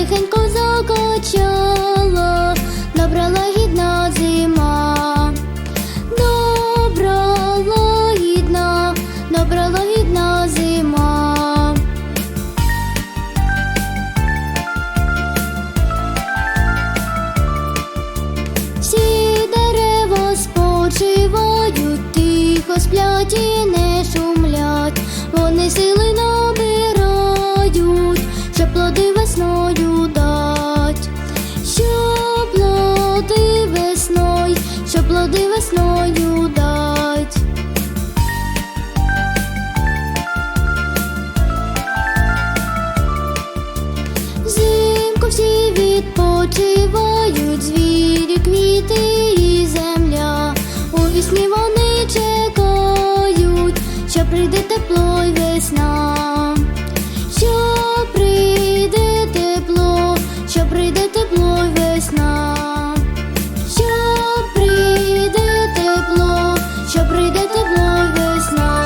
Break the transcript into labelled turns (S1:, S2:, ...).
S1: тихенько закочало, добрологідна зима, добрологідна, добрологідна зима. Всі дерева спочивають, тихо сплять. відпочивають звірі, квіти і земля. У вісні вони чекають, що прийде тепло й весна, що прийде тепло, що прийде тепло весна, що прийде тепло, що прийде тепло весна.